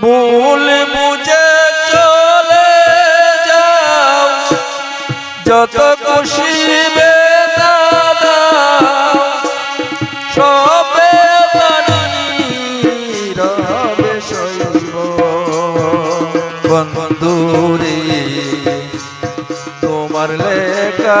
ভুল বুঝে চলে যাও। যত খুশি সবে রবে শৈব বন্ধুরে তোমার লেখা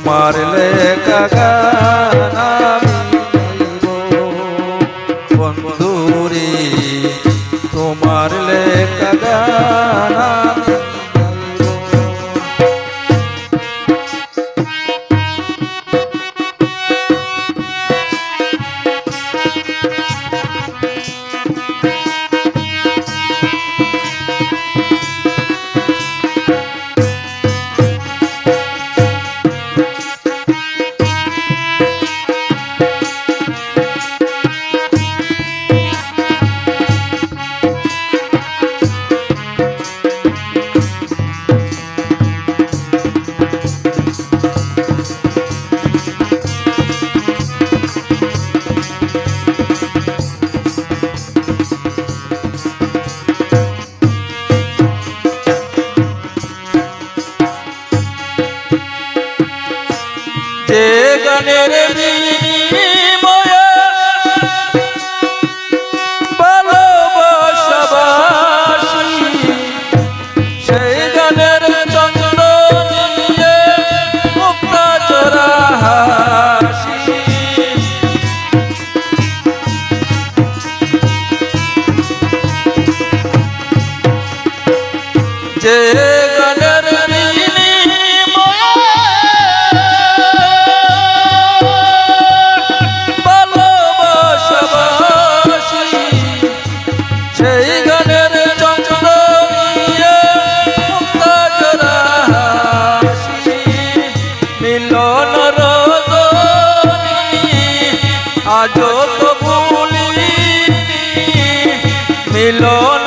তোমার লেখা গান বন্ধুরে তোমার লেখা মিলন রজনী আজও তো ভুলি মিলন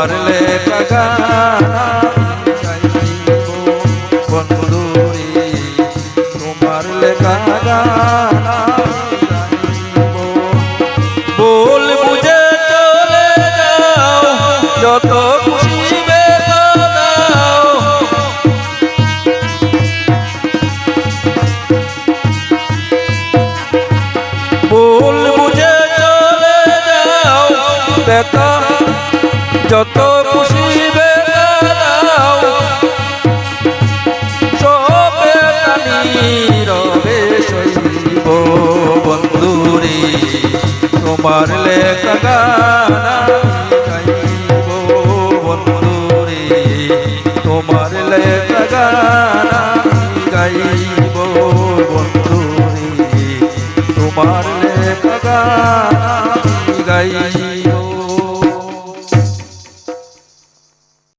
পারলে টাকা। বন্ধুরি তোমার লেখা যত খুশি বন্ধুরে তোমার লেখা গানা